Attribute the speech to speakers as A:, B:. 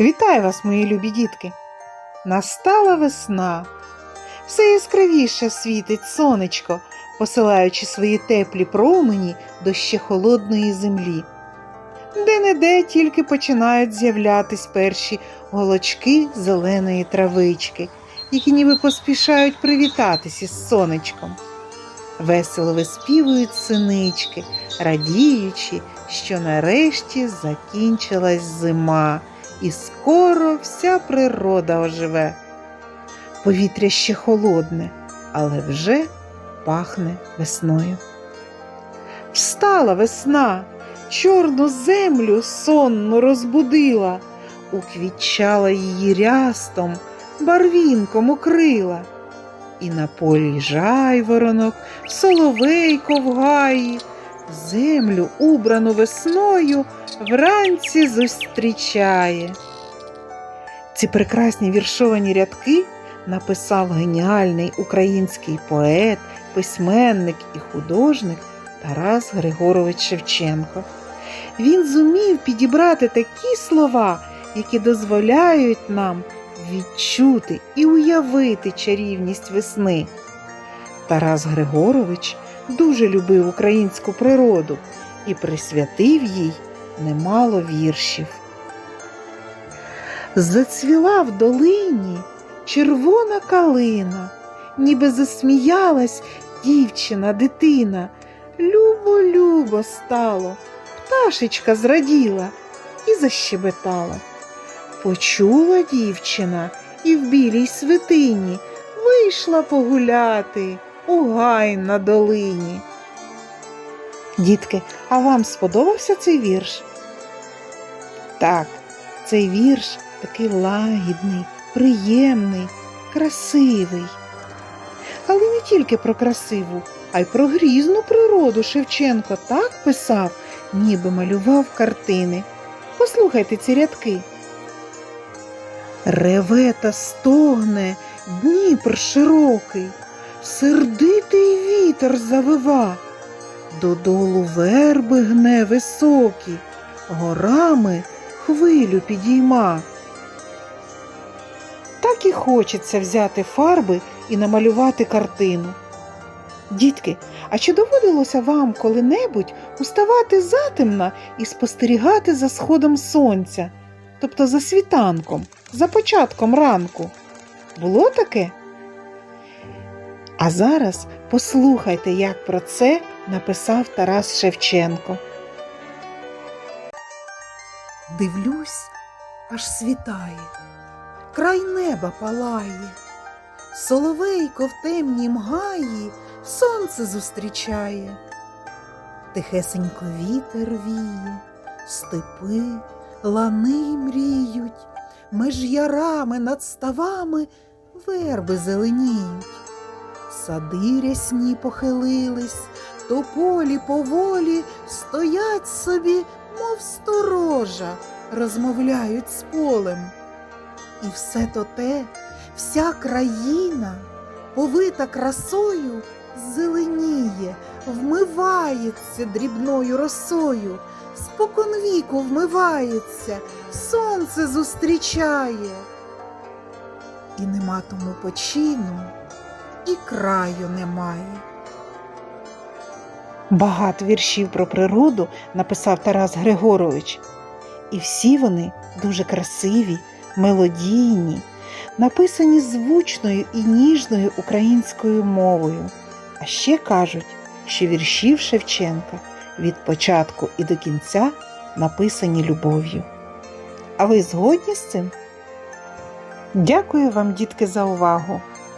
A: Вітаю вас, мої любі дітки! Настала весна. Все яскравіше світить сонечко, посилаючи свої теплі промені до ще холодної землі. Де-не-де тільки починають з'являтись перші голочки зеленої травички, які ніби поспішають привітатись із сонечком. Весело виспівують синички, радіючи, що нарешті закінчилась зима, і скоро вся природа оживе. Повітря ще холодне, але вже пахне весною. Встала весна, чорну землю сонно розбудила, уквітчала її рястом, барвінком укрила. І на полі жайворонок, соловейко в гаї, землю, убрану весною, вранці зустрічає. Ці прекрасні віршовані рядки написав геніальний український поет, письменник і художник Тарас Григорович Шевченко. Він зумів підібрати такі слова, які дозволяють нам відчути і уявити чарівність весни. Тарас Григорович дуже любив українську природу і присвятив їй немало віршів. Зацвіла в долині червона калина, ніби засміялась дівчина, дитина. Любо-любо стало, пташечка зраділа і защебетала. Почула дівчина і в білій свитині вийшла погуляти у гай на долині. Дітки, а вам сподобався цей вірш? Так, цей вірш такий лагідний, приємний, красивий. Але не тільки про красиву, а й про грізну природу Шевченко так писав, ніби малював картини. Послухайте ці рядки. Реве та стогне Дніпр широкий, сердитий вітер завива, додолу верби гне високі, горами хвилю підійма. Так і хочеться взяти фарби і намалювати картину. Дітки, а чи доводилося вам коли-небудь уставати затемна і спостерігати за сходом сонця, тобто за світанком, за початком ранку? Було таке? А зараз послухайте, як про це написав Тарас Шевченко. Дивлюсь, аж світає, край неба палає, соловейко в темній мгаї сонце зустрічає, тихесенько вітер віє, степи, лани мріють, меж ярами над ставами верби зеленіють, сади рясні похилились, тополі поволі стоять собі, мов сторожа, розмовляють з полем. І все то те, вся країна, повита красою, зеленіє, вмивається дрібною росою, споконвіку вмивається, сонце зустрічає. І нема тому почину, і краю немає. Багато віршів про природу написав Тарас Григорович, і всі вони дуже красиві, мелодійні, написані звучною і ніжною українською мовою. А ще кажуть, що віршів Шевченка від початку і до кінця написані любов'ю. А ви згодні з цим? Дякую вам, дітки, за увагу.